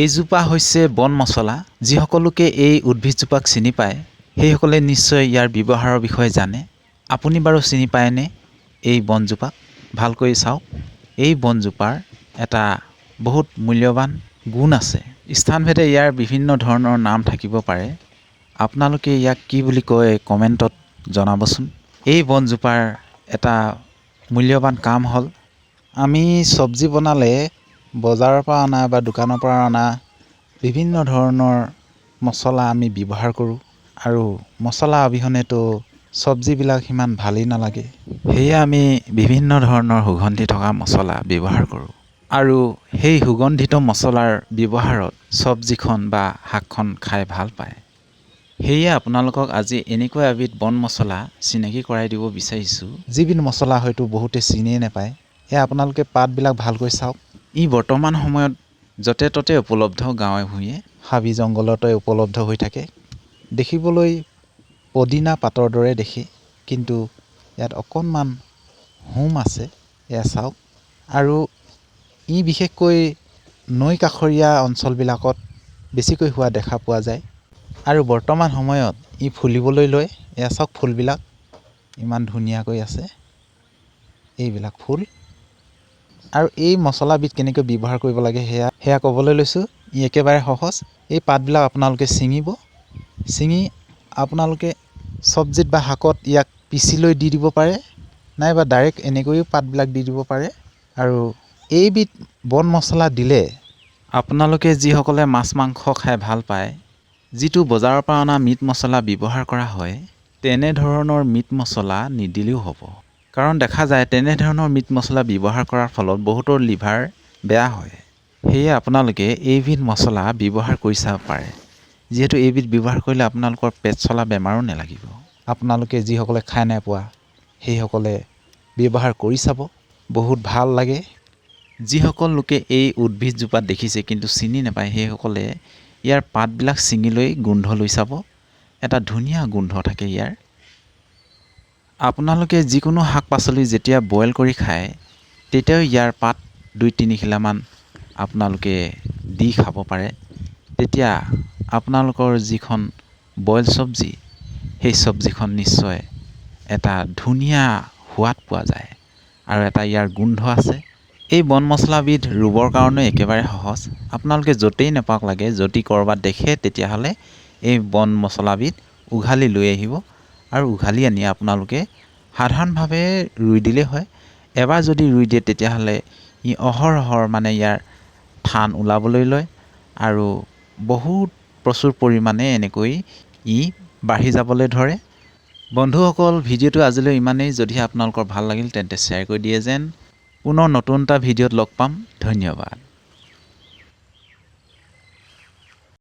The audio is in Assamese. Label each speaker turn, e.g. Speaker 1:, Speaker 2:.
Speaker 1: এইজোপা হৈছে বন মছলা। যিসকলোকে এই উদ্ভিদজোপাক চিনি পায়, সেইসকলে নিশ্চয় ইয়াৰ ব্যৱহাৰৰ বিষয়ে জানে। আপুনি বাৰু চিনি পায়নে এই বনজোপাক? ভালকৈ চাওক। এই বনজোপাৰ এটা বহুত মূল্যৱান গুণ আছে। স্থানভেদে ইয়াৰ বিভিন্ন ধৰণৰ নাম থাকিব পাৰে। আপোনালোকে ইয়াক কি বুলি কয় কমেণ্টত জনাবচোন। এই বনজোপাৰ এটা মূল্যৱান কাম হ'ল, আমি চব্জি বনালে বজাৰৰ পৰা অনা বা দোকানৰ পৰা অনা বিভিন্ন ধৰণৰ মছলা আমি ব্যৱহাৰ কৰোঁ আৰু মছলা অবিহনেতো চব্জিবিলাক সিমান ভালেই নালাগে। সেয়ে আমি বিভিন্ন ধৰণৰ সুগন্ধি থকা মছলা ব্যৱহাৰ কৰোঁ আৰু সেই সুগন্ধিত মছলাৰ ব্যৱহাৰত চব্জিখন বা শাকখন খাই ভাল পায়। সেয়ে আপোনালোকক আজি এনেকুৱা এবিধ বন মছলা চিনাকি কৰাই দিব বিচাৰিছোঁ। যিবিধ মছলা হয়তো বহুতে চিনিয়ে নাপায়। এয়া আপোনালোকে পাতবিলাক ভালকৈ চাওক। ই বৰ্তমান সময়ত য'তে ত'তে উপলব্ধ গাঁৱে ভূঞে হাবি জংঘলতে উপলব্ধ হৈ থাকে। দেখিবলৈ পদিনা পাতৰ দৰে দেখি কিন্তু ইয়াত অকণমান হোম আছে এয়া চাওক। আৰু ই বিশেষকৈ নৈ কাষৰীয়া অঞ্চলবিলাকত বেছিকৈ হোৱা দেখা পোৱা যায়। আৰু বৰ্তমান সময়ত ই ফুলিবলৈ লয়। এয়া চাওক ফুলবিলাক ইমান ধুনীয়াকৈ আছে। এইবিলাক ফুল। আৰু এই মছলাবিধ কেনেকৈ ব্যৱহাৰ কৰিব লাগে সেয়া সেয়া ক'বলৈ লৈছোঁ। ই একেবাৰে সহজ। এই পাতবিলাক আপোনালোকে ছিঙিব। ছিঙি আপোনালোকে চব্জিত বা শাকত ইয়াক পিচি লৈ দি দিব পাৰে নাইবা ডাইৰেক্ট এনেকৈও পাতবিলাক দি দিব পাৰে। আৰু এইবিধ বন মছলা দিলে আপোনালোকে যিসকলে মাছ মাংস খাই ভাল পায় যিটো বজাৰৰ পৰা অনা মিট মছলা ব্যৱহাৰ কৰা হয় তেনেধৰণৰ মিট মছলা নিদিলেও হ'ব। কাৰণ দেখা যায় তেনেধৰণৰ মিট মছলা ব্যৱহাৰ কৰাৰ ফলত বহুতৰ লিভাৰ বেয়া হয়। সেয়ে আপোনালোকে এইবিধ মছলা ব্যৱহাৰ কৰি চাব পাৰে। যিহেতু এইবিধ ব্যৱহাৰ কৰিলে আপোনালোকৰ পেট চলা বেমাৰো নালাগিব। আপোনালোকে যিসকলে খাই নাই পোৱা, সেইসকলে ব্যৱহাৰ কৰি চাব। বহুত ভালো লাগে। যিসকল লোকে এই উদ্ভিদজোপাত দেখিছে কিন্তু চিনি নাপায়, সেইসকলে ইয়াৰ পাতবিলাক ছিঙি লৈ গোন্ধ লৈ চাব। এটা ধুনীয়া গোন্ধ থাকে ইয়াৰ। আপোনালোকে যিকোনো শাক পাচলি যেতিয়া বইল কৰি খায়, তেতিয়াও ইয়াৰ পাত দুই তিনিখিলামান আপোনালোকে দি খাব পাৰে। তেতিয়া আপোনালোকৰ যিখন বইল চব্জি, সেই চব্জিখন নিশ্চয় এটা ধুনীয়া সোৱাদ পোৱা যায় আৰু এটা ইয়াৰ গোন্ধ আছে। এই বন মছলাবিধ ৰুবৰ কাৰণে একেবাৰে সহজ। আপোনালোকে য'তেই নাপাওক লাগে, যদি ক'ৰবাত দেখে, তেতিয়াহ'লে এই বন মছলাবিধ উঘালি লৈ আহিব। আৰু উঘালি আনি আপোনালোকে সাধাৰণভাৱে ৰুই দিলেই হয়। এবাৰ যদি ৰুই দিয়ে তেতিয়াহ'লে ই অহৰহৰ মানে ইয়াৰ ঠান ওলাবলৈ লয় আৰু বহুত প্ৰচুৰ পৰিমাণে এনেকৈ ই বাঢ়ি যাবলৈ ধৰে। বন্ধুসকল ভিডিঅ'টো আজিলৈ ইমানেই। যদি আপোনালোকৰ ভাল লাগিল তেন্তে শ্বেয়াৰ কৰি দিয়ে যেন। পুনৰ নতুন এটা ভিডিঅ'ত লগ পাম। ধন্যবাদ।